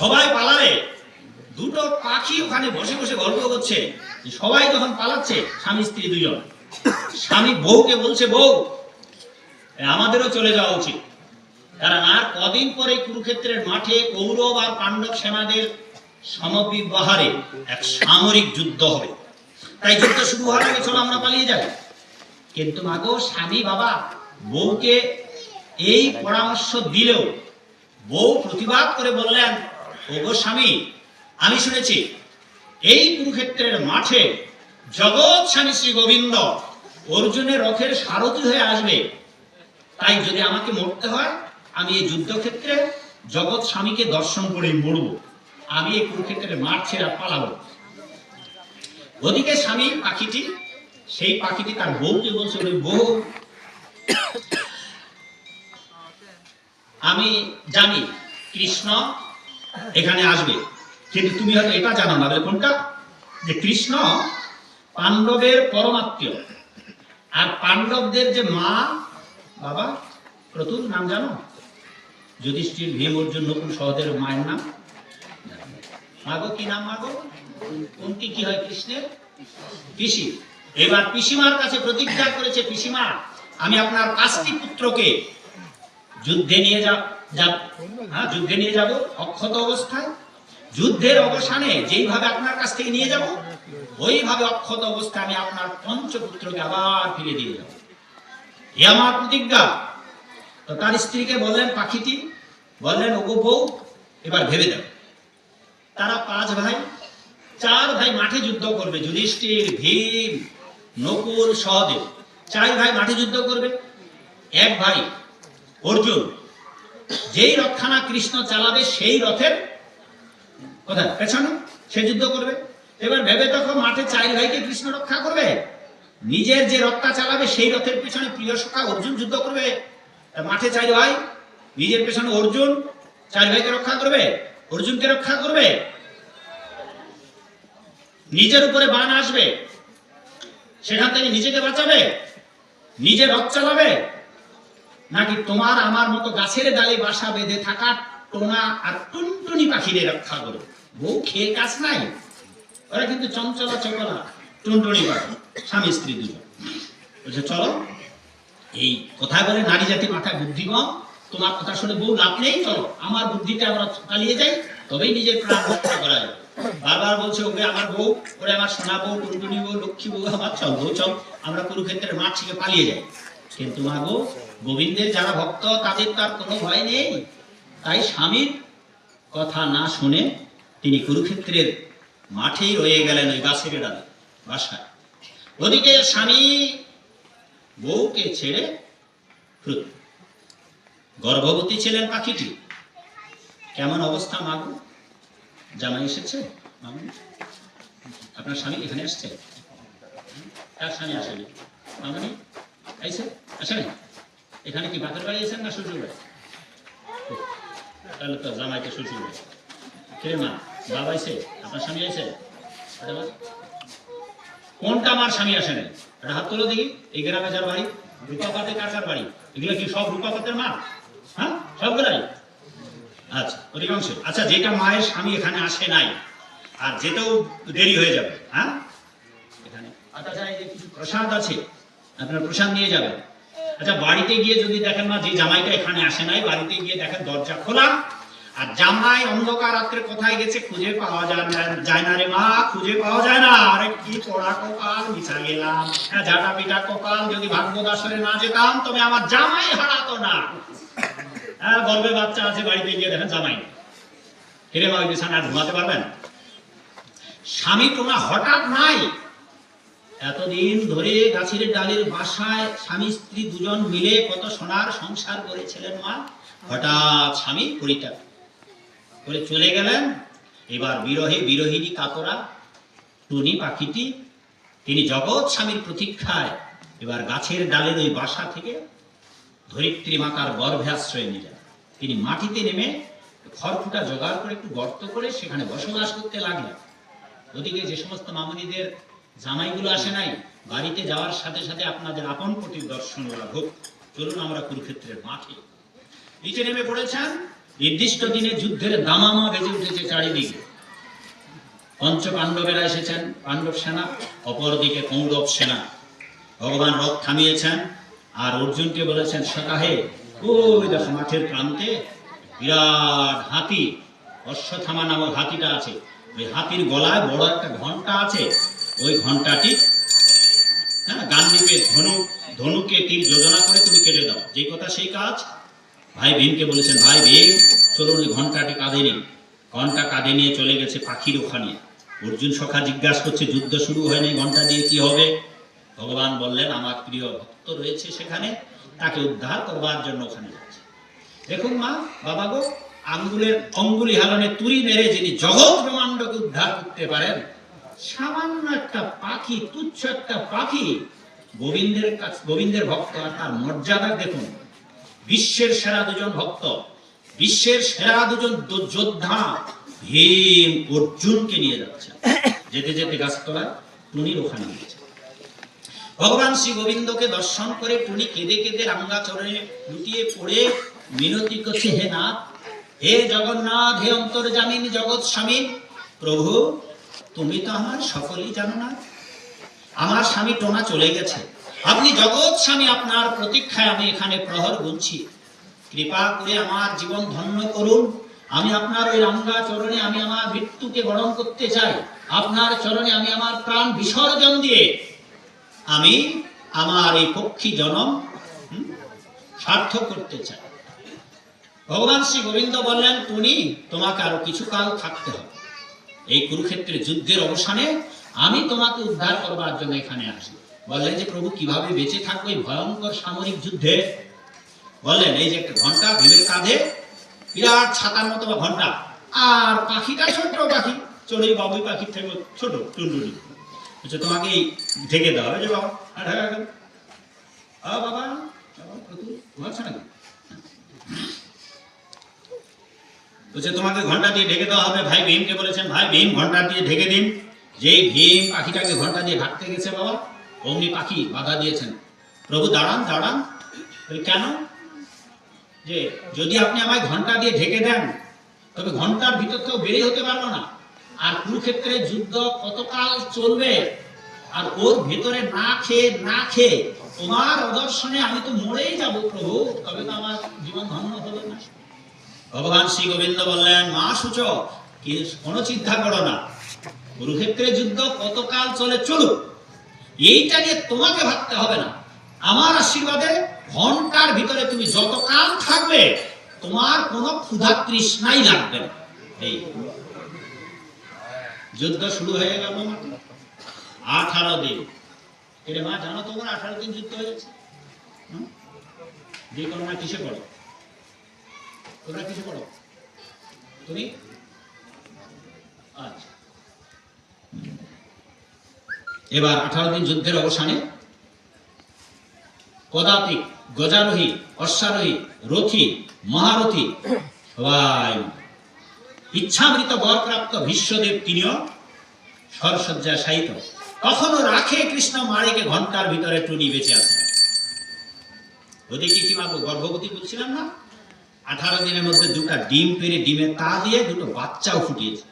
সবাই পালালে। দুটো পাখি ওখানে বসে বসে গল্প করছে। সবাই যখন পালাচ্ছে, স্বামী, স্ত্রী দুজন স্বামী বউকে বলছে, বউ, আমাদেরও চলে যাওয়া উচিত। কারণ আর কদিন পরে কুরুক্ষেত্রের মাঠে কৌরব আর পাণ্ডব সেনাদের সমবিবাহারে এক সামরিক যুদ্ধ হবে। তাই যুদ্ধ শুরু হওয়ার আগে চলো আমরা পালিয়ে যাই। কিন্তু মাগো স্বামী, বাবা, বউকে এই পরামর্শ দিলেও বউ প্রতিবাদ করে বললেন ওগো স্বামী, আমি শুনেছি এই কুরুক্ষেত্রের মাঠে জগৎ স্বামী শ্রী গোবিন্দ অর্জুনের রথের সারথি হয়ে আসবে। তাই যদি আমাকে মরতে হয়, আমি এই যুদ্ধক্ষেত্রে জগৎ স্বামীকে দর্শন করে মরব। আমি এই কুরুক্ষেত্রের মাঠ ছেড়া পালাবো ওদিকে স্বামী পাখিটি, সেই পাখিটি তার বউকে বলছে বউ, আমি জানি কৃষ্ণ এখানে আসবে। কিন্তু তুমি হয়তো এটা জানো না কোনটা? যে কৃষ্ণ পাণ্ডবের পরমাত্মীয়। আর পাণ্ডবদের যে মা, বাবা, প্রতুল, নাম জানো? যুধিষ্ঠির, ভীম, অর্জুন, নকুল সহদের মায়ের নাম। মাগো, কি নাম মাগো? কোনটি কি হয় কৃষ্ণের? পিসি। এবার পিসিমার কাছে প্রতিজ্ঞা করেছে পিসিমা, আমি আপনার পাঁচটি পুত্রকে যুদ্ধে নিয়ে যাব হ্যাঁ যুদ্ধে নিয়ে যাব, অক্ষত অবস্থায়। যুদ্ধের অবসানে যেইভাবে আপনার কাছ থেকে নিয়ে যাব, ওইভাবে অক্ষত অবস্থায় আমি আপনার পঞ্চপুত্রকে আবার ফিরে দিয়ে যাব। এ আমার প্রতিজ্ঞা। তো তার স্ত্রীকে বললেন, পাখিটি, বললেন, ওগো বউ, এবার ভেবে দাও তারা পাঁচ ভাই, চার ভাই মাঠে যুদ্ধ করবে, যুধিষ্ঠির, ভীম, নকুল, সহদেব। চার ভাই মাঠে যুদ্ধ করবে। এক ভাই, অর্জুন যেই রথখানা কৃষ্ণ চালাবে, সেই রথের কোথায় পেছনে, সে যুদ্ধ করবে। এবার ভেবে তখন মাঠে চার ভাইকে কৃষ্ণ রক্ষা করবে। নিজের যে রথটা চালাবে, সেই রথের পেছনে প্রিয় সখা অর্জুন যুদ্ধ করবে। মাঠে চার ভাই, নিজের পেছনে অর্জুন চার ভাইকে রক্ষা করবে, অর্জুনকে রক্ষা করবে। নিজের উপরে বান আসবে, সেখান থেকে নিজেকে বাঁচাবে নিজে রথ চালাবে। নাকি তোমার আমার মতো গাছের ডালে বাসা বেঁধে থাকা টোনা আর টুনটুনি পাখিদের রক্ষা করবে বউ খেয়ে কাজ নাই। ওরা কিন্তু চঞ্চলা চকলা, টুনটুনি পাখি, স্বামী স্ত্রী দুজন। বলছে, চলো, এই কোথায় বলে নারী জাতি মাথায় বুদ্ধি কম তোমার কথা শুনে বউ লাভ নেই, চলো। আমার বুদ্ধিটা আমরা চালিয়ে যাই, তবেই নিজের প্রাণ রক্ষা করা যাবে। বারবার বলছে ওকে আমার বউ, ওরে আমার সোনা বউ, টুনটুনি বউ, লক্ষ্মী বউ, আমার চল বউ, চল। আমরা কুরুক্ষেত্রের মাঠ থেকে পালিয়ে যাই। কিন্তু মা গো গোবিন্দের যারা ভক্ত, তাদের তার কোনো ভয় নেই। তাই স্বামীর কথা না শুনে তিনি কুরুক্ষেত্রের মাঠেই রয়ে গেলেন ওই গাছের ডালে, বাসায়। ওদিকে স্বামী বউকে ছেড়ে। গর্ভবতী ছিলেন পাখিটি। কেমন অবস্থা, মাগো? জামাই এসেছে? আপনার স্বামী এখানে আসছে? তার স্বামী আসেনি। মামনি আইসে? আসেনি এখানে কি বাপের বাড়ি এসেন না শ্বশুর বাড়ি তাহলে তো জামাইকে শ্বশুর বাড়ি কে মা? বাবা আইসে আপনার স্বামী আরে বাবা, কোনটা আমার স্বামী আসে না এটা হাত তুলো দেখি এই গ্রামে যার বাড়ি রূপাপাতে কার বাড়ি। এগুলো কি সব রূপাপাতের মা? হ্যাঁ? সবগুলাই? আচ্ছা অধিকাংশ। আচ্ছা যেটা মায়ের স্বামী এখানে আসে নাই আর যেতেও দেরি হয়ে যাবে হ্যাঁ? এখানে। আচ্ছা যে কিছু প্রসাদ আছে আপনার প্রসাদ নিয়ে যাবেন। আচ্ছা বাড়িতে গিয়ে যদি দেখেন না, যে জামাইটা এখানে আসে নাই, বাড়িতে গিয়ে দেখেন দরজা খোলা, আর জামাই অন্ধকার রাত্রে কোথায় গেছে খুঁজে পাওয়া যায় না যায় না রে মা, খুঁজে পাওয়া যায় না। আরে কি পড়া কপাল, মিছা গেলাম। হ্যাঁ ঝাঁটা পিটা কপাল, যদি ভাগ্যদাসরে না যেতাম, তবে আমার জামাই হারাতো না। হ্যাঁ গর্বে বাচ্চা আছে, বাড়িতে গিয়ে দেখেন জামাই। হিরে মা বিছানা ঘুমাতে পারবেন? স্বামী তোমার হঠাৎ নাই এতদিন ধরে গাছের ডালের বাসায় স্বামী স্ত্রী দুজন মিলে কত সোনার সংসার করেছিলেন মা? হঠাৎ স্বামী পরিত্যাগ করে চলে গেলেন। এবার বিরহে বিরোহিনী কাতরা, টুনি পাখিটি, তিনি জগৎ স্বামীর প্রতীক্ষায় এবার গাছের ডালের ওই বাসা থেকে ধরিত্রী মাতার গর্ভে আশ্রয় নিলেন তিনি মাটিতে নেমে খড়কুটা জোগাড় করে একটু গর্ত করে সেখানে বসবাস করতে লাগলেন। ওদিকে যে সমস্ত মামুনিদের জামাইগুলো আসে নাই, বাড়িতে যাওয়ার সাথে সাথে আপনাদের আপন কোটির দর্শন লাভ হোক চলুন আমরা কুরুক্ষেত্রের মাঠে। নিচে নেমে পড়েছেন, নির্দিষ্ট দিনে যুদ্ধের দামামা বেজে উঠেছে চারিদিকে। পঞ্চ পাণ্ডবেরা এসেছেন, পাণ্ডব সেনা, অপরদিকে কৌরব সেনা। ভগবান রথ থামিয়েছেন, আর অর্জুনকে বলেছেন, সকাহে ওই দেখো মাঠের প্রান্তে বিরাট হাতি অশ্বথামা নামক হাতিটা আছে। ওই হাতির গলায় বড় একটা ঘণ্টা আছে। ওই ঘন্টাটি হ্যাঁ গান্ডীপে ধনু, ধনুকে তীর যোজনা করে তুমি কেটে দাও। যে কথা সেই কাজ? ভাই ভীমকে বলেছেন, ভাই ভীম, চলুন ওই ঘন্টাটি কাঁধে নিন। ঘণ্টা কাঁধে নিয়ে চলে গেছে পাখির ওখানে। অর্জুন সখা জিজ্ঞাসা করছে, যুদ্ধ শুরু হয়নি ঘণ্টা দিয়ে কি হবে? ভগবান বললেন, আমার প্রিয় ভক্ত রয়েছে সেখানে, তাকে উদ্ধার করবার জন্য ওখানে যাচ্ছে। দেখুন মা, বাবা গো, আঙ্গুলের অঙ্গুলি হালনে তুরি মেরে যিনি জগৎ ব্রহ্মাণ্ডকে উদ্ধার করতে পারেন সামান্য একটা পাখি, তুচ্ছ একটা পাখি, গোবিন্দের কাছে, গোবিন্দের ভক্ত আর তার মর্যাদা দেখুন। বিশ্বের সেরা দুজন ভক্ত, বিশ্বের সেরা দুজন যোদ্ধা ভীম অর্জুনকে নিয়ে যাচ্ছে যেতে যেতে গাছতলায় টুনির ওখানে গিয়েছে। ভগবান শ্রী গোবিন্দকে দর্শন করে টুনি কেঁদে কেঁদে রাঙ্গা চরণে লুটিয়ে পড়ে মিনতি করছে, হে নাথ, হে জগন্নাথ, হে অন্তর্জামিন জগৎ স্বামী, প্রভু তুমি তো আমার সকলেই জানো না। আমার স্বামী টোনা চলে গেছে। আপনি জগৎ স্বামী, আপনার প্রতীক্ষায় আমি এখানে প্রহর গুনছি। কৃপা করে আমার জীবন ধন্য করুন। আমি আপনার ওই রাঙ্গা চরণে আমি আমার মৃত্যুকে বরণ করতে চাই। আপনার চরণে আমি আমার প্রাণ বিসর্জন দিয়ে আমি আমার এই পক্ষী জনম সার্থক করতে চাই। ভগবান শ্রী গোবিন্দ বললেন তুমি তোমাকে আরও কিছু কাল থাকতে হবে। এই কুরুক্ষেত্রের যুদ্ধের অবসানে আমি তোমাকে উদ্ধার করবার জন্য এখানে আসি। বললেন যে প্রভু কীভাবে বেঁচে থাকব এই ভয়ঙ্কর সামরিক যুদ্ধে? বললেন এই যে একটা ঘণ্টা ভীমের কাঁধে বিরাট ছাতার মতো বা ঘণ্টা আর পাখিটা ছোট্ট পাখি চড়ুই বাবুই পাখির থেকে ছোট টুনটুনি। আচ্ছা তোমাকে এই ঢেকে দেওয়া হবে যে বাবা বাবা বাবা, প্রতুল, ঘুমাচ্ছ নাকি বলছে তোমাকে ঘণ্টা দিয়ে ঢেকে দেওয়া হবে, ভাই ভীমকে বলেছেন, ভাই ভীম, ঘণ্টা দিয়ে ঢেকে দিন। যেই ভীম পাখিটাকে ঘণ্টা দিয়ে ঢাকতে গেছে বাবা, অমনি পাখি বাধা দিয়েছেন। প্রভু, দাঁড়ান দাঁড়ান। কেন? যে যদি আপনি আমায় ঘণ্টা দিয়ে ঢেকে দেন, তবে ঘণ্টার ভিতর থেকেও বেরিয়ে হতে পারব না। আর কুরুক্ষেত্রে যুদ্ধ কতকাল চলবে? আর ওর ভেতরে না খেয়ে না খেয়ে তোমার অদর্শনে আমি তো মরেই যাব প্রভু, তবে তো আমার জীবন ধন্য হলো না। ভগবান শ্রী গোবিন্দ বললেন, মা সূচক কি কোনো চিন্তা করো না। কুরুক্ষেত্রে যুদ্ধ কতকাল চলে চলুক, এইটা নিয়ে তোমাকে ভাবতে হবে না। আমার আশীর্বাদে ঘণ্টার ভিতরে তুমি যতকাল থাকবে, তোমার কোনো ক্ষুধা তৃষ্ণাই লাগবে না। এই। যুদ্ধ শুরু হয়ে গেল আঠারো দিন। এরে মা, জানো তোমার আঠারো দিন যুদ্ধ হয়েছে? যে কোনো না, কিসে পড়ো? তোমরা কিসে পড়ো তুমি? আচ্ছা। এবার আঠারো দিন যুদ্ধের অবসানে। পদাতিক গজারোহী, অশ্বারোহী, রথী, মহারথী, সবাই ইচ্ছামৃত বরপ্রাপ্ত ভীষ্মদেব তিনিও সরসজ্জা সাহিত কখনো রাখে কৃষ্ণ মারেকে ঘণ্টার ভিতরে টুনি বেঁচে আছে ওদিকে কি মাগো গর্ভবতী বলছিলাম না? আঠারো দিনের মধ্যে দুটা ডিম পেরে ডিমে তা দিয়ে দুটো বাচ্চাও ফুটিয়েছে।